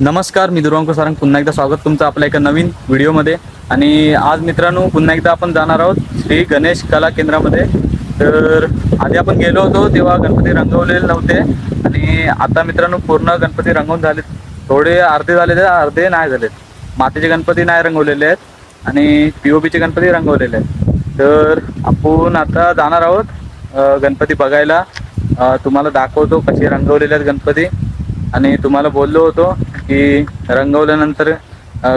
नमस्कार मी दुर्वांक सारंग. पुन्हा एकदा स्वागत तुमचं आपल्या एका नवीन व्हिडिओमध्ये. आणि आज मित्रांनो पुन्हा एकदा आपण जाणार आहोत श्री गणेश कला केंद्रामध्ये. तर आधी आपण गेलो होतो तेव्हा गणपती रंगवलेले नव्हते. आणि आता मित्रांनो पूर्ण गणपती रंगवून झाले थोडे अर्धे झालेले अर्धे नाही झालेत. मातीचे गणपती नाही रंगवलेले आहेत. आणि पी ओ पीचे गणपती रंगवलेले आहेत. तर आपण आता जाणार आहोत गणपती बघायला. तुम्हाला दाखवतो कसे रंगवलेले आहेत गणपती. आणि तुम्हाला बोललो होतो की रंगवल्यानंतर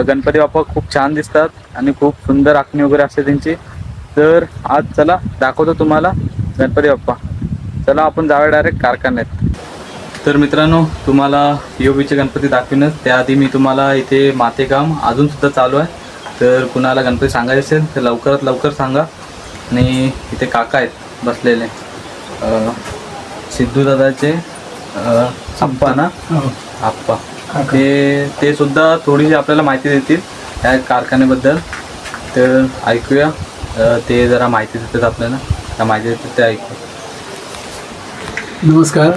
गणपती बाप्पा खूप छान दिसतात आणि खूप सुंदर आखणी वगैरे असते त्यांची. तर आज चला दाखवतो तुम्हाला गणपती बाप्पा. चला आपण जाऊया डायरेक्ट कारखान्यात. तर मित्रांनो तुम्हाला पीओपीचे गणपती दाखविनच. त्याआधी मी तुम्हाला इथे मातेकाम अजून सुद्धा चालू आहे. तर कुणाला गणपती सांगायचे असेल तर लवकरात लवकर सांगा. आणि इथे काका आहेत बसलेले. सिद्धू दादाचे अ, आप्पा. ना आप्पा ते ते सुद्धा थोडीशी आपल्याला माहिती देतील त्या कारखान्याबद्दल. तर ऐकूया. अ, ते जरा माहिती देतात आपल्याला. त्या माहिती देतात ते ऐकू नमस्कार.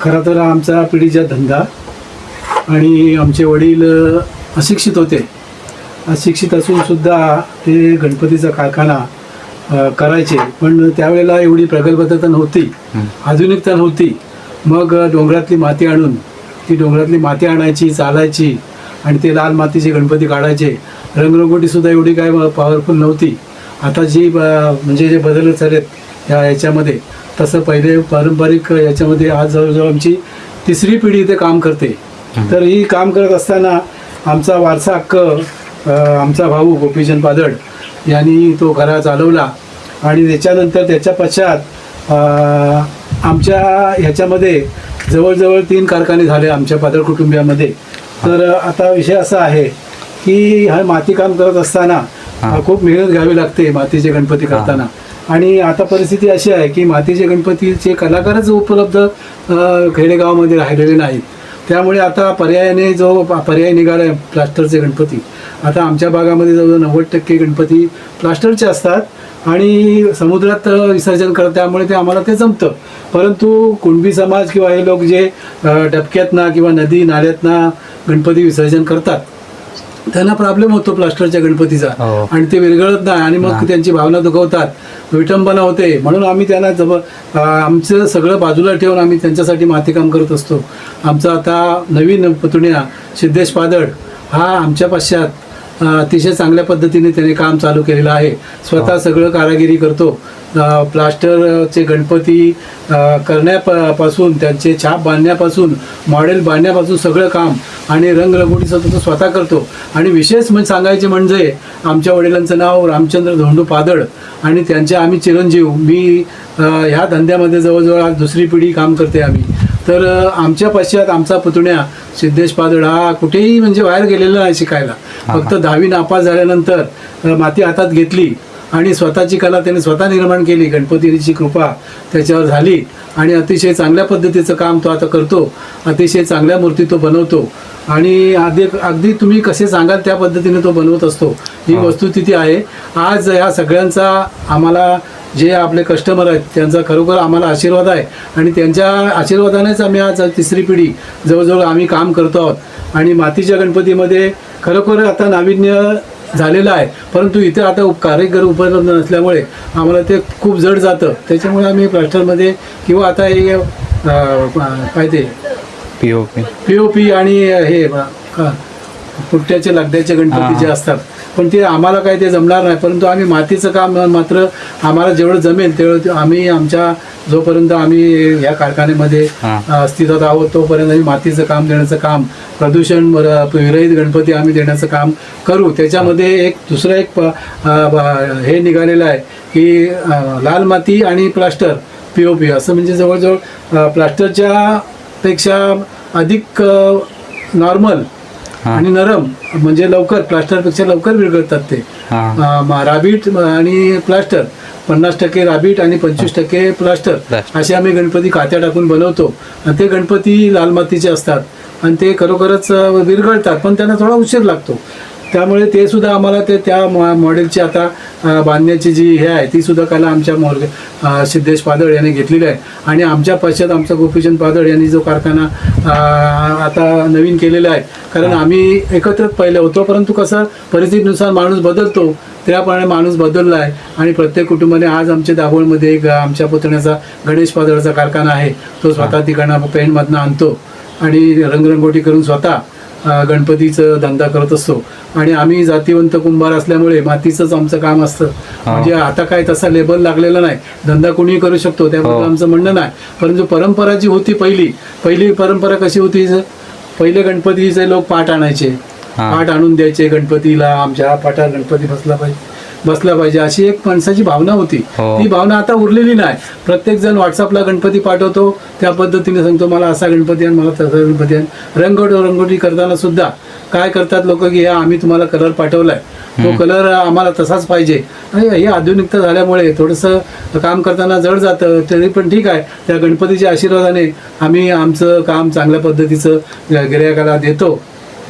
खरं तर आमचा पिढीचा धंदा आणि आमचे वडील अ, अशिक्षित होते. अशिक्षित असून सुद्धा ते गणपतीचा कारखाना अ, करायचे. पण त्यावेळेला एवढी प्रगल्भता नव्हती. आधुनिकता नव्हती. मग डोंगरातली माती आणून ती डोंगरातली माती आणायची चालायची आणि ते लाल मातीचे गणपती काढायचे. रंगरंगोटीसुद्धा एवढी काय पॉवरफुल नव्हती. आता जी म्हणजे जे बदल झालेत या याच्यामध्ये तसं पहिले पारंपरिक याच्यामध्ये आज जवळजवळ आमची तिसरी पिढी इथे काम करते. तर ही काम करत असताना आमचा वारसा हक्क आमचा भाऊ गोपीचंद पादड यांनी तो घरा चालवला आणि त्याच्यानंतर त्याच्या पश्चात आमच्या ह्याच्यामध्ये जवळजवळ तीन कारखाने झाले आमच्या पादळ कुटुंबियामध्ये. तर आता विषय असा आहे की हा माती काम करत असताना. खूप मेहनत घ्यावी लागते मातीचे गणपती करताना. आणि आता परिस्थिती अशी आहे की मातीचे गणपतीचे कलाकारच उपलब्ध खेडेगावामध्ये राहिलेले नाहीत. त्यामुळे आता पर्यायाने जो पर्याय निघाला आहे प्लास्टरचे गणपती. आता आमच्या भागामध्ये जवळजवळ नव्वद टक्के गणपती प्लास्टरचे असतात. आणि समुद्रात विसर्जन करत त्यामुळे ते आम्हाला ते जमतं. परंतु कुणबी समाज किंवा हे लोक जे डबक्यातनं किंवा नदी नाल्यातनं गणपती विसर्जन करतात त्यांना प्रॉब्लेम होतो प्लास्टरच्या गणपतीचा. हो. आणि ते विरघळत नाही आणि मग त्यांची भावना दुखवतात. विटंबना होते. म्हणून आम्ही त्यांना जब आमचं सगळं बाजूला ठेवून आम्ही त्यांच्यासाठी मातीकाम करत असतो. आमचा आता नवीन पुतण्या सिद्धेश पादड हा आमच्या पश्चात अतिशय चांगल्या पद्धतीने त्याने काम चालू केलेलं आहे. स्वतः सगळं कारागिरी करतो. प्लास्टरचे गणपती करण्यापासून त्यांचे छाप बांधण्यापासून मॉडेल बांधण्यापासून सगळं काम आणि रंगरंगोटीचं तो स्वतः करतो. आणि विशेष म्हणजे सांगायचे म्हणजे आमच्या वडिलांचं नाव रामचंद्र धोंडू पादळ आणि त्यांचे आम्ही चिरंजीव. मी ह्या धंद्यामध्ये जवळजवळ आज दुसरी पिढी काम करते आम्ही. तर आमच्या पश्चात आमचा पुतण्या सिद्धेश पादळ हा कुठेही म्हणजे बाहेर गेलेला नाही शिकायला. फक्त दहावी नापास झाल्यानंतर माती हातात घेतली आणि स्वतःची कला त्याने स्वतः निर्माण केली. गणपतीची कृपा त्याच्यावर झाली आणि अतिशय चांगल्या पद्धतीचं काम तो आता करतो. अतिशय चांगल्या मूर्ती तो बनवतो. आणि अगदी अगदी तुम्ही कसे सांगाल त्या पद्धतीने तो बनवत असतो. ही वस्तुस्थिती आहे. आज ह्या सगळ्यांचा आम्हाला जे आपले कस्टमर आहेत त्यांचा खरोखर आम्हाला आशीर्वाद आहे. आणि त्यांच्या आशीर्वादानेच आम्ही आज तिसरी पिढी जवळजवळ आम्ही काम करतो आहोत. आणि मातीच्या गणपतीमध्ये खरोखर आता नाविन्य झालेलं आहे. परंतु इथे आता उप कारागीर उपलब्ध नसल्यामुळे आम्हाला ते खूप जड जातं. त्याच्यामुळे आम्ही प्लास्टरमध्ये किंवा आता हे काय ते? P O P P O P आणि हे का- पुट्ट्याचे लगद्याचे गणपती जे असतात. पण ते आम्हाला काय ते जमणार नाही परंतु आम्ही मातीचं काम मात्र आम्हाला जेवढं जमेल तेवढं ते आम्ही आमच्या जोपर्यंत आम्ही या कारखान्यामध्ये अस्तित्वात आहोत तोपर्यंत आम्ही मातीचं काम देण्याचं काम प्रदूषण वर- विरहित गणपती आम्ही देण्याचं काम करू त्याच्यामध्ये एक दुसरं एक हे निघालेलं आहे की लाल माती आणि प्लास्टर पी ओ पी असं म्हणजे जवळजवळ प्लास्टरच्या पेक्षा अधिक नॉर्मल. आणि नरम म्हणजे लवकर प्लास्टरपेक्षा लवकर विरघळतात ते. हां. राबीट आणि प्लास्टर पन्नास टक्के राबीट आणि पंचवीस टक्के प्लास्टर. असे आम्ही गणपती कात्या टाकून बनवतो. आणि ते गणपती लाल मातीचे असतात. आणि ते खरोखरच विरघळतात पण त्यांना थोडा उशीर लागतो. त्यामुळे ते सुद्धा आम्हाला ते त्या मॉ- मॉडेलची आता बांधण्याची जी हे आहे ती सुद्धा कला आमच्या मोरगे सिद्धेश पादळ यांनी घेतलेली आहे. आणि आमच्या पश्चात आमचा गोपीचंद पादळ यांनी जो कारखाना आता नवीन केलेला आहे. कारण आम्ही एकत्रच पहिले होतो परंतु कसं परिस्थितीनुसार माणूस बदलतो. त्याप्रमाणे माणूस बदलला आहे. आणि प्रत्येक कुटुंबाने आज आमच्या दाभोळमध्ये एक आमच्या पुतण्याचा गणेश पादळचा कारखाना आहे. तो स्वतः तिकडनं पेंटमधनं आणतो. आणि रंगरंगोटी करून स्वतः गणपतीचं धंदा करत असतो. आणि आम्ही जातीवंत कुंभार असल्यामुळे मातीचंच आमचं काम असतं. म्हणजे आता काय तसा लेबल लागलेला नाही. धंदा कोणी करू शकतो त्याबद्दल हो. आमचं म्हणणं नाही. परंतु परंपरा जी होती पहिली पहिली परंपरा कशी होती पहिले गणपतीचे लोक पाठ आणायचे. पाठ आणून द्यायचे गणपतीला आमच्या पाठात गणपती बसला पाहिजे. बसला पाहिजे. अशी एक माणसाची भावना होती. हो. ती भावना आता उरलेली नाही. प्रत्येक जण व्हॉट्सअपला गणपती पाठवतो. त्या पद्धतीने सांगतो मला असा गणपती आण मला तसा गणपती आण. रंगोट रंगोटी करताना सुद्धा काय करतात लोक की हा आम्ही तुम्हाला कलर पाठवलाय. तो कलर आम्हाला तसाच पाहिजे. आणि हे आधुनिकता झाल्यामुळे थोडंसं काम करताना जड जातं. तरी पण ठीक आहे. त्या गणपतीच्या आशीर्वादाने आम्ही आमचं काम चांगल्या पद्धतीचं गिरायकाला देतो.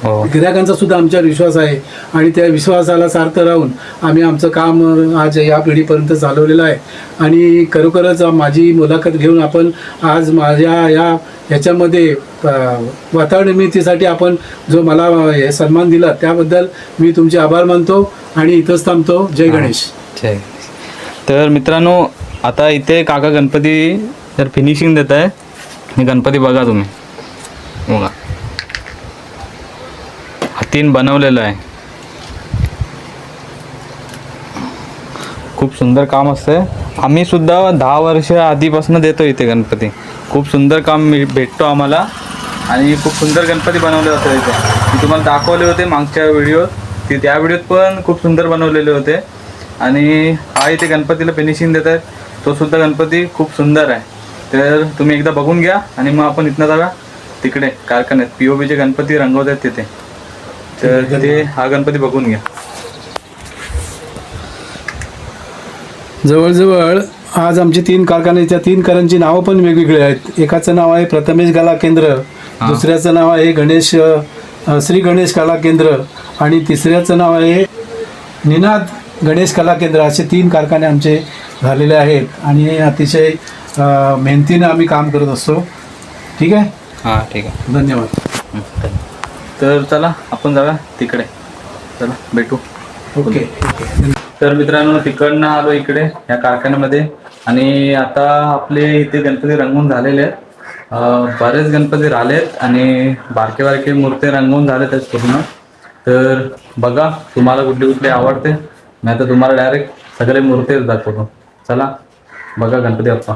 हो. गिरायकांचा सुद्धा आमच्यावर विश्वास आहे. आणि त्या विश्वासाला सार्थ राहून आम्ही आमचं काम आज या पिढीपर्यंत चालवलेलं आहे. आणि खरोखरच माझी मुलाखत घेऊन आपण आज माझ्या या ह्याच्यामध्ये वातावरण निर्मितीसाठी आपण जो मला हे सन्मान दिला त्याबद्दल मी तुमचे आभार मानतो आणि इथंच थांबतो. जय गणेश. जय तर मित्रांनो आता इथे काका गणपती तर फिनिशिंग देत आहे गणपती बघा तुम्ही. बघा. तीन बनवलेलं आहे. खूप सुंदर काम असतं आम्ही सुद्धा दहा वर्ष आधीपासून देतो इथे गणपती. खूप सुंदर काम मी भेटतो आम्हाला. आणि खूप सुंदर गणपती बनवले होते इथे. मी तुम्हाला दाखवले होते मागच्या व्हिडिओत. ते त्या व्हिडिओत पण खूप सुंदर बनवलेले होते. आणि हा इथे गणपतीला फिनिशिंग देत आहेत. तो सुद्धा गणपती खूप सुंदर आहे. तर तुम्ही एकदा बघून घ्या आणि मग आपण इथनं जाऊया. तिकडे कारखान्यात पी ओ बीचे गणपती रंगवत आहेत तिथे. तर तिथे हा गणपती बघून घ्या. जवळजवळ आज आमचे तीन कारखाने त्या तीन कारखान्यांची नावं पण वेगवेगळी आहेत. एकाचं नाव आहे प्रथमेश कला केंद्र दुसऱ्याचं नाव आहे गणेश श्री गणेश कला केंद्र आणि तिसऱ्याचं नाव आहे निनाद गणेश कला केंद्र. असे तीन कारखाने आमचे झालेले आहेत आणि अतिशय मेहनतीनं आम्ही काम करत असतो. ठीक आहे? हां ठीक आहे. धन्यवाद. तर चला आपण जाऊया तिकडे. चला भेटू. ओके तर मित्रांनो तिकडनं आलो इकडे या कारखान्यामध्ये. आणि आता आपले इथे गणपती रंगवून झालेले आहेत. बरेच गणपती राहिलेत आणि बारके बारके मूर्ती रंगवून झालेत आहेत पूर्ण. तर बघा तुम्हाला कुठली कुठली आवडते. नाही तर तुम्हाला डायरेक्ट सगळे मूर्तीच दाखवतो. चला बघा गणपती बाप्पा.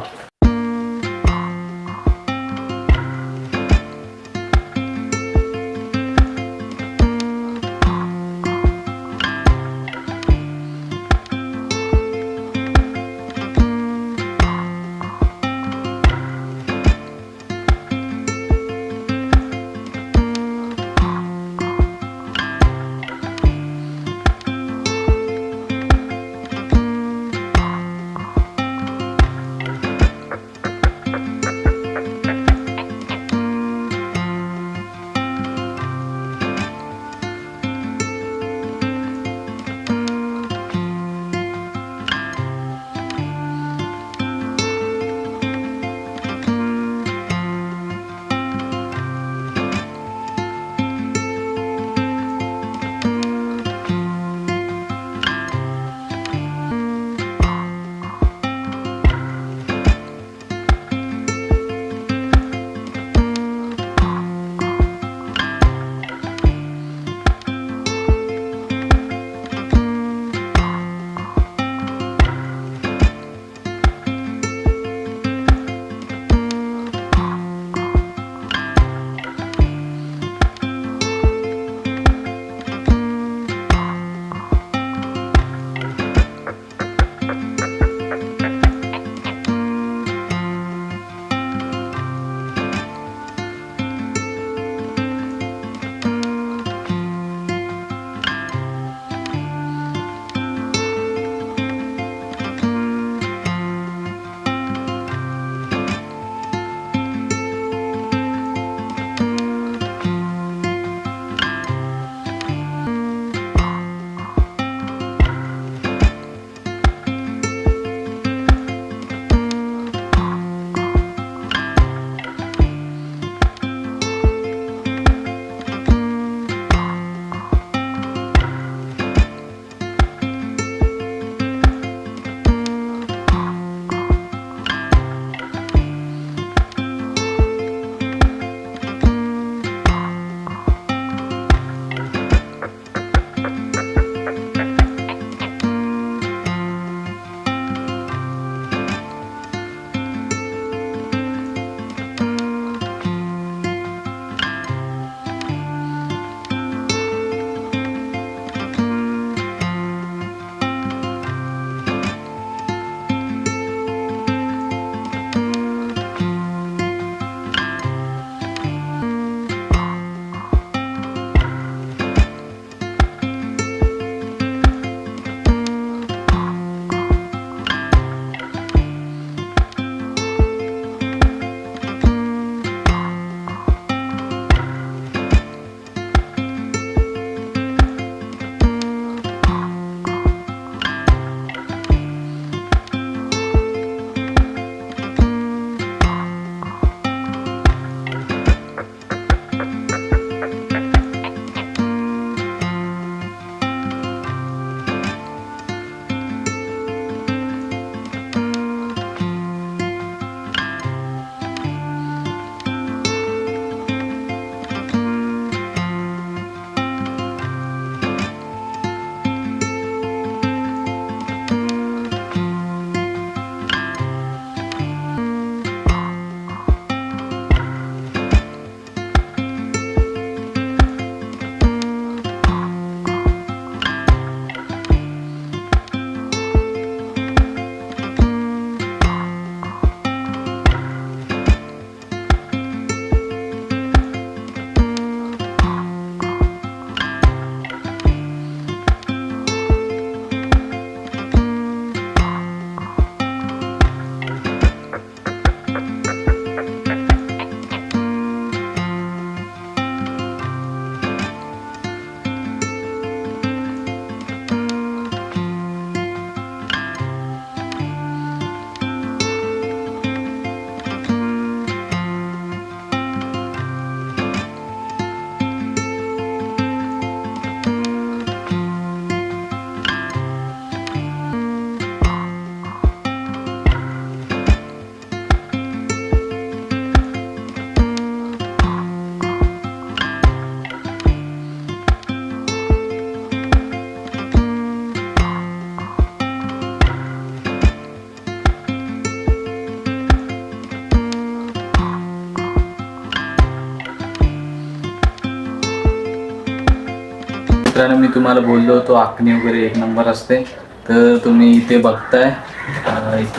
तुम्हाला बोललो होतो आखणी वगैरे एक नंबर असते. तर तुम्ही इथे बघताय.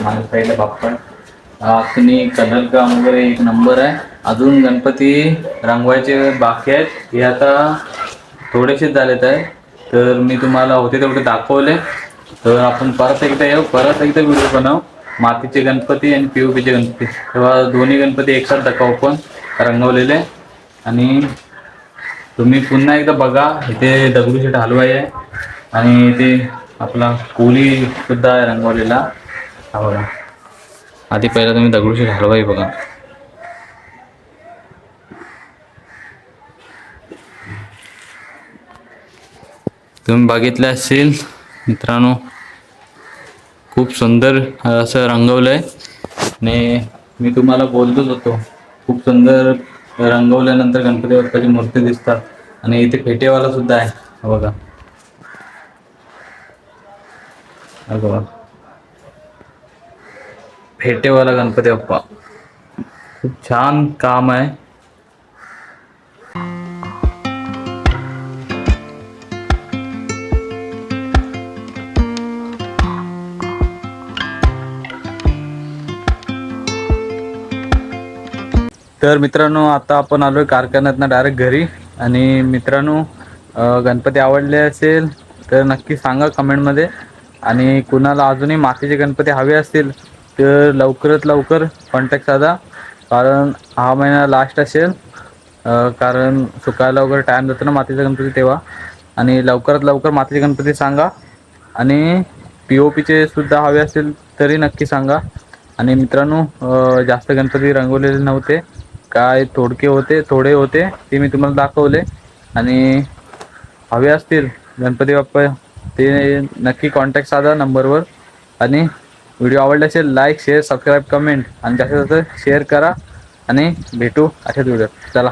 माझ्या साईडला बाप्पा. आखणी कलर काम वगैरे एक नंबर आहे. अजून गणपती रंगवायचे बाकी आहेत. हे आता थोडेसेच झालेत आहे. तर मी तुम्हाला होते तेवढे दाखवले. तर आपण परत एकदा येऊ. परत एकदा व्हिडिओ बनवू. मातीचे गणपती आणि पी चे गणपती. तेव्हा दोन्ही गणपती एकसाथ दाखवू पण रंगवलेले. आणि तुम्ही पुन्हा एकदा बघा इथे दगडूशेठ हलवाई आहे आणि इथे आपला कोली सुद्धा आहे रंगवलेला. हा बघा. आधी पहिला तुम्ही दगडूशेठ हलवाई बघा. तुम्ही बघितले असेल मित्रांनो खूप सुंदर असं रंगवलं आहे आणि मी तुम्हाला बोलतोच होतो खूप सुंदर रंगवल्यानंतर गणपती बाप्पाची मूर्ती दिसतात. आणि इथे फेटेवाला सुद्धा आहे. बघा. बघा. फेटेवाला गणपती बाप्पा. खूप छान काम आहे. तर मित्रांनो आता आपण आलोय कारखान्यातनं डायरेक्ट घरी. आणि मित्रांनो गणपती आवडले असेल तर नक्की सांगा कमेंटमध्ये आणि कुणाला अजूनही मातीचे गणपती हवे असतील तर लवकरात लवकर कॉन्टॅक्ट साधा. कारण हा महिना लास्ट असेल. कारण सुकायला वगैरे टाईम जातो ना मातीचा गणपती तेव्हा. आणि लवकरात लवकर मातीचे गणपती सांगा. आणि पी ओ पीचे सुद्धा हवे असेल तरी नक्की सांगा. आणि मित्रांनो जास्त गणपती रंगवलेले नव्हते. काय थोडके होते थोडे होते ते मी तुम्हाला दाखवले. आणि हवे असतील गणपती बाप्पा ते नक्की कॉन्टॅक्ट साधा नंबरवर आणि व्हिडिओ आवडला असेल लाईक शेअर सबस्क्राईब कमेंट आणि जास्तीत जास्त शेअर करा. आणि भेटू अशाच व्हिडिओ चला.